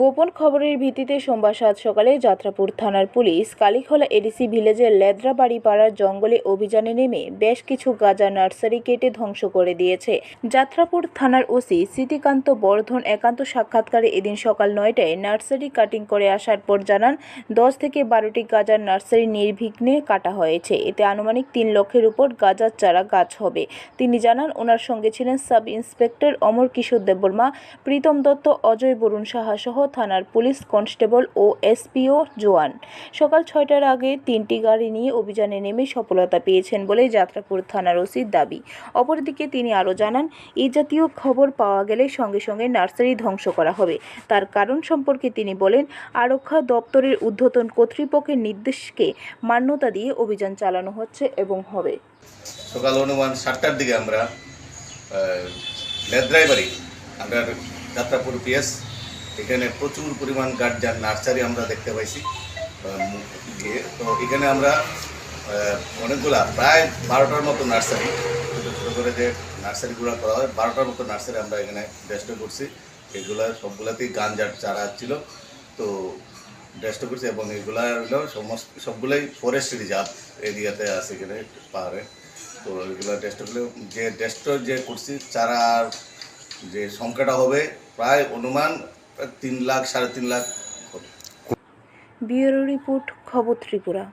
গোপন খবরের ভিত্তিতে সোমবার সাত সকালে যাত্রাপুর থানার police Kalikhola A D C ভিলেজের Ledrabari পাড়ার জঙ্গলে অভিযানে নেমে বেশ কিছু গাঁজা নার্সারি কেটে ধ্বংস করে দিয়েছে। যাত্রাপুর থানার ওসি স্মৃতিকান্ত বর্ধন একান্ত সাক্ষাৎকারে এদিন সকাল নয়টায় নার্সারি কাটিং করে আসার পর জানান, দশ থেকে বারোটি গাঁজার নার্সারি নির্বিঘ্নে কাটা হয়েছে। এতে আনুমানিক তিন লক্ষের উপর গাঁজার চারা গাছ হবে। তিনি জানান, ওনার সঙ্গে ছিলেন সাব ইন্সপেক্টর অমর কিশোর দেববর্মা, প্রীতম দত্ত, অজয় বরুণ সাহা সহ থানার পুলিশ কনস্টেবল ও এসপিও জোয়ান। সকাল ছয়টার আগে তিনটি গাড়ি নিয়ে অভিযানে নেমে সফলতা পেয়েছেন বলে যাত্রাপুর থানার ওসির দাবি। অপরদিকে তিনি আরও জানান এই জাতীয় খবর পাওয়া গেলে সঙ্গে সঙ্গে নার্সারি ধ্বংস করা হবে। তার কারণ সম্পর্কে তিনি বলেন, আরক্ষা দপ্তরের ঊর্ধ্বতন কর্তৃপক্ষের নির্দেশকে মান্যতা দিয়ে অভিযান চালানো হচ্ছে এবং হবে। সকাল অনুমান সাতটার দিকে আমরা লেদ্রাই বাড়ি আমরা যাত্রাপুর পিএস এখানে প্রচুর পরিমাণ গার্জান নার্সারি আমরা দেখতে পাইছি তো এখানে আমরা অনেকগুলা, প্রায় বারোটার মতো নার্সারি, ছোটো ছোটো করে যে নার্সারিগুলো করা হয়, বারোটার মতো নার্সারি আমরা এখানে ডেস্ট করছি। এগুলা সবগুলাতেই গাঞ্জার চারা ছিল। তো ডেস্ট করছি এবং এগুলা সমস্ত, সবগুলোই ফরেস্ট রিজার্ভ এরিয়াতে আছে এখানে, পাহাড়ে। তো এগুলো ডেস্টগুলো যে ডেস্ট যে করছি চারার যে সংখ্যাটা হবে, প্রায় অনুমান তিন লাখ সাড়ে তিন লাখ ব্যুরো রিপোর্ট খবর ত্রিপুরা।